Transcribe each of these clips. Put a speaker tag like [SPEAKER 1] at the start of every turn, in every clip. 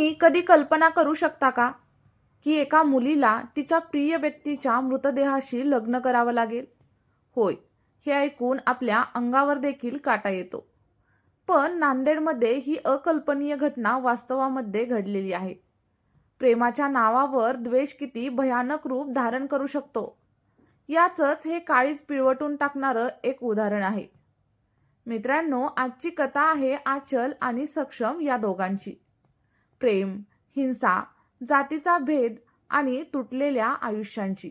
[SPEAKER 1] तुम्ही कधी कल्पना करू शकता का? की एका मुलीला तिच्या प्रिय व्यक्तीच्या मृतदेहाशी लग्न करावं लागेल? होय हे ऐकून आपल्या अंगावर देखील काटा येतो. पण नांदेडमध्ये ही अकल्पनीय घटना वास्तवामध्ये घडलेली आहे. प्रेमाच्या नावावर द्वेष किती भयानक रूप धारण करू शकतो? याचंच हे काळीच पिळवटून टाकणारं एक उदाहरण आहे. मित्रांनो आजची कथा आहे आचल आणि सक्षम या दोघांची. प्रेम हिंसा जातीचा भेद आणि तुटलेल्या आयुष्यांची.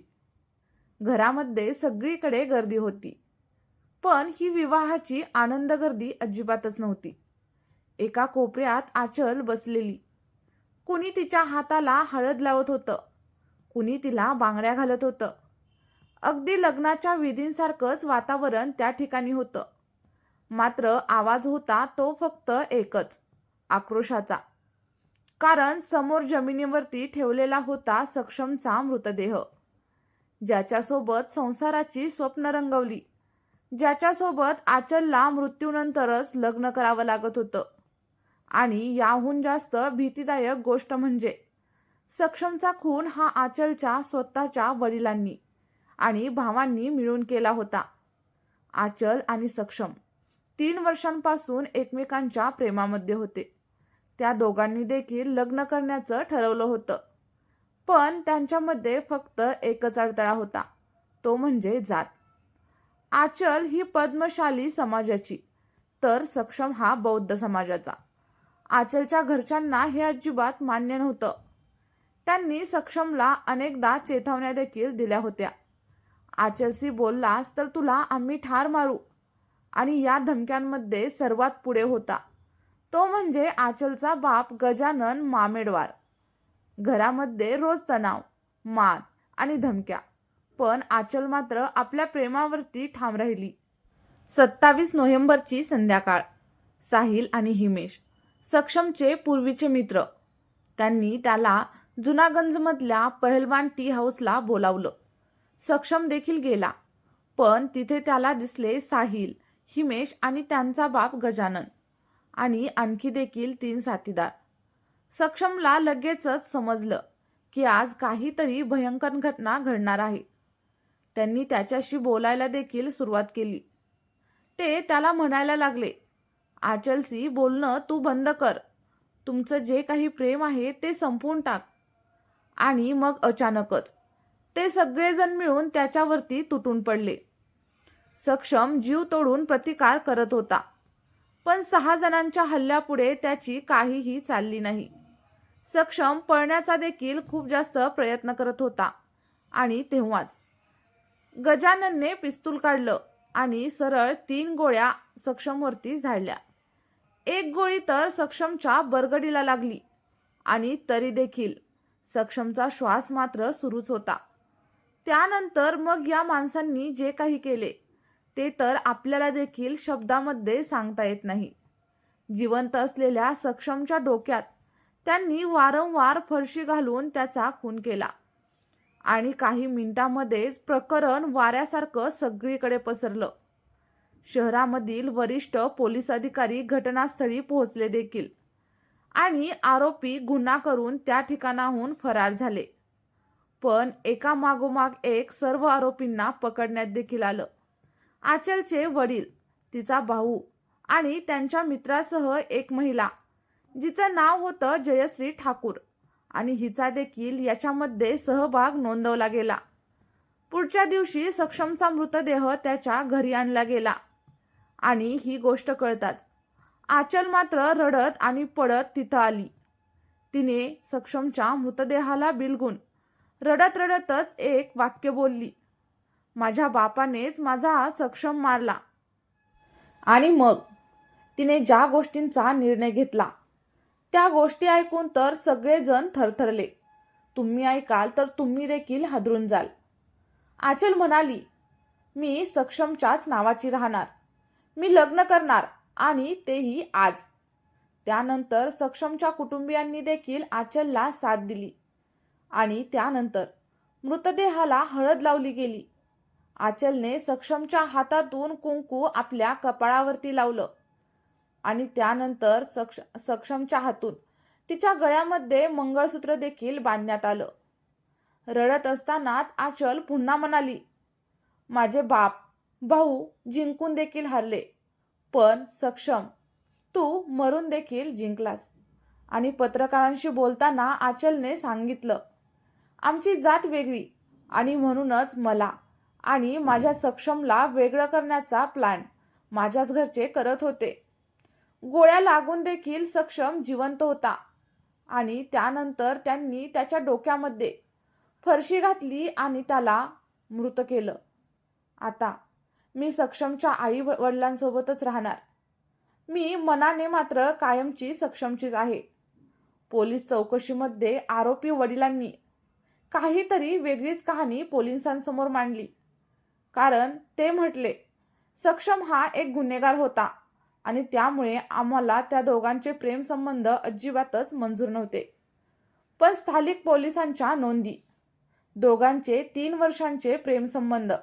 [SPEAKER 1] घरामध्ये सगळीकडे गर्दी होती. पण ही विवाहाची आनंद गर्दी अजिबातच नव्हती. एका कोपऱ्यात आचल बसलेली. कुणी तिच्या हाताला हळद लावत होतं. कुणी तिला बांगड्या घालत होतं. अगदी लग्नाच्या विधींसारखंच वातावरण त्या ठिकाणी होतं. मात्र आवाज होता तो फक्त एकच आक्रोशाचा. कारण समोर जमिनीवरती ठेवलेला होता सक्षमचा मृतदेह. ज्याच्यासोबत संसाराची स्वप्न रंगवली. ज्याच्यासोबत आचलला मृत्यूनंतरच लग्न करावं लागत होतं. आणि याहून जास्त भीतीदायक गोष्ट म्हणजे सक्षमचा खून हा आचलच्या स्वतःच्या वडिलांनी आणि भावांनी मिळून केला होता. आचल आणि सक्षम तीन वर्षांपासून एकमेकांच्या प्रेमामध्ये होते. त्या दोघांनी देखील लग्न करण्याचं ठरवलं होतं. पण त्यांच्यामध्ये फक्त एकच अडथळा होता. तो म्हणजे जात. आचल ही पद्मशाली समाजाची तर सक्षम हा बौद्ध समाजाचा. आचलच्या घरच्यांना हे अजिबात मान्य नव्हतं. त्यांनी सक्षमला अनेकदा चेतावण्या देखील दिल्या होत्या. आचलशी बोललास तर तुला आम्ही ठार मारू. आणि या धमक्यांमध्ये सर्वात पुढे होता. तो म्हणजे आचलचा बाप गजानन मामेडवार. घरामध्ये रोज तणाव मान आणि धमक्या. पण आचल मात्र आपल्या प्रेमावरती ठाम राहिली. सत्तावीस नोव्हेंबरची संध्याकाळ. साहिल आणि हिमेश सक्षमचे पूर्वीचे मित्र. त्यांनी त्याला जुनागंजमधल्या पहलवान टी हाऊसला बोलावलं. सक्षम देखील गेला पण तिथे त्याला दिसले साहिल हिमेश आणि त्यांचा बाप गजानन. आणि आणखी देखील तीन साथीदार. सक्षमला लगेचच समजलं की आज काहीतरी भयंकर घटना घडणार आहे. त्यांनी त्याच्याशी बोलायला देखील सुरुवात केली. ते त्याला म्हणायला लागले आचलसी बोलणं तू बंद कर. तुमचं जे काही प्रेम आहे ते संपवून टाक. आणि मग अचानकच ते सगळेजण मिळून त्याच्यावरती तुटून पडले. सक्षम जीव तोडून प्रतिकार करत होता. पण सहा जणांच्या हल्ल्यापुढे त्याची काहीही चालली नाही. सक्षम पळण्याचा देखील खूप जास्त प्रयत्न करत होता. आणि तेव्हाच गजाननने पिस्तूल काढलं आणि सरळ तीन गोळ्या सक्षमवरती झाडल्या. एक गोळी तर सक्षमच्या बरगडीला लागली आणि तरी देखील सक्षमचा श्वास मात्र सुरूच होता. त्यानंतर मग या माणसांनी जे काही केले ते तर आपल्याला देखील शब्दामध्ये सांगता येत नाही. जिवंत असलेल्या सक्षमच्या डोक्यात त्यांनी वारंवार फरशी घालून त्याचा खून केला. आणि काही मिनिटांमध्येच प्रकरण वाऱ्यासारखं सगळीकडे पसरलं. शहरामधील वरिष्ठ पोलीस अधिकारी घटनास्थळी पोहोचले देखील. आणि आरोपी गुन्हा करून त्या ठिकाणाहून फरार झाले. पण एका मागोमाग एक सर्व आरोपींना पकडण्यात देखील आलं. आचलचे वडील तिचा भाऊ आणि त्यांच्या मित्रासह एक महिला जिचं नाव होतं जयश्री ठाकूर आणि हिचा देखील याच्यामध्ये सहभाग नोंदवला गेला. पुढच्या दिवशी सक्षमचा मृतदेह त्याच्या घरी आणला गेला आणि ही गोष्ट कळताच आचल मात्र रडत आणि पडत तिथं आली. तिने सक्षमच्या मृतदेहाला बिलगून रडत रडतच एक वाक्य बोलली. माझ्या बापानेच माझा सक्षम मारला. आणि मग? तिने ज्या गोष्टींचा निर्णय घेतला त्या गोष्टी ऐकून तर सगळेजण थरथरले. तुम्ही ऐकाल तर तुम्ही देखील हादरून जाल. आचल म्हणाली मी सक्षमच्याच नावाची राहणार. मी लग्न करणार आणि तेही आज. त्यानंतर सक्षमच्या कुटुंबियांनी देखील आचलला साथ दिली. आणि त्यानंतर मृतदेहाला हळद लावली गेली. आचलने सक्षमच्या हातातून कुंकू आपल्या कपाळावरती लावलं. आणि त्यानंतर सक्ष सक्षमच्या हातून तिच्या गळ्यामध्ये मंगळसूत्र देखील बांधण्यात आलं. रडत असतानाच आचल पुन्हा म्हणाली माझे बाप भाऊ जिंकून देखील हरले पण सक्षम तू मरून देखील जिंकलास. आणि पत्रकारांशी बोलताना आचलने सांगितलं आमची जात वेगळी आणि म्हणूनच मला आणि माझ्या सक्षमला वेगळं करण्याचा प्लॅन माझ्याच घरचे करत होते. गोळ्या लागून देखील सक्षम जिवंत होता आणि त्यानंतर त्यांनी त्याच्या डोक्यामध्ये फरशी घातली आणि त्याला मृत केलं. आता मी सक्षमच्या आई वडिलांसोबतच राहणार. मी मनाने मात्र कायमची सक्षमचीच आहे. पोलीस चौकशीमध्ये आरोपी वडिलांनी काहीतरी वेगळीच कहाणी पोलिसांसमोर मांडली. कारण ते म्हटले सक्षम हा एक गुन्हेगार होता आणि त्यामुळे आम्हाला त्या दोघांचे प्रेमसंबंध अजिबातच मंजूर नव्हते. पण स्थानिक पोलिसांच्या नोंदी दोघांचे तीन वर्षांचे प्रेमसंबंध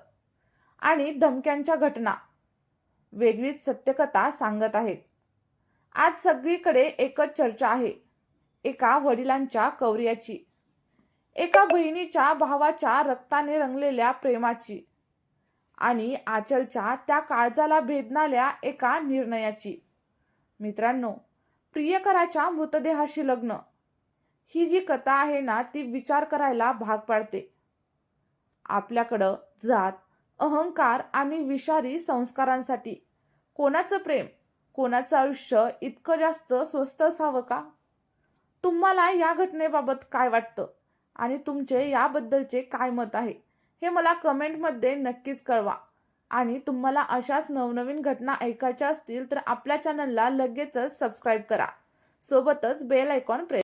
[SPEAKER 1] आणि धमक्यांच्या घटना वेगळीच सत्यकथा सांगत आहेत. आज सगळीकडे एकच चर्चा आहे एका वडिलांच्या कौर्याची एका बहिणीच्या भावाच्या रक्ताने रंगलेल्या प्रेमाची आणि आचलच्या त्या काळजाला भेदणाऱ्या एका निर्णयाची. मित्रांनो प्रियकराच्या मृतदेहाशी लग्न. ही जी कथा आहे ना ती विचार करायला भाग पाडते. आपल्याकडं जात अहंकार आणि विषारी संस्कारांसाठी. कोणाचं प्रेम कोणाचं आयुष्य इतकं जास्त स्वस्त असावं का? तुम्हाला या घटनेबाबत काय वाटतं? आणि तुमचे याबद्दलचे काय मत आहे? हे मला कमेंटमध्ये नक्कीच कळवा. आणि तुम्हाला अशाच नवनवीन घटना ऐकायच्या असतील तर आपल्या चॅनलला लगेचच सबस्क्राईब करा. सोबतच बेल आयकॉन प्रेस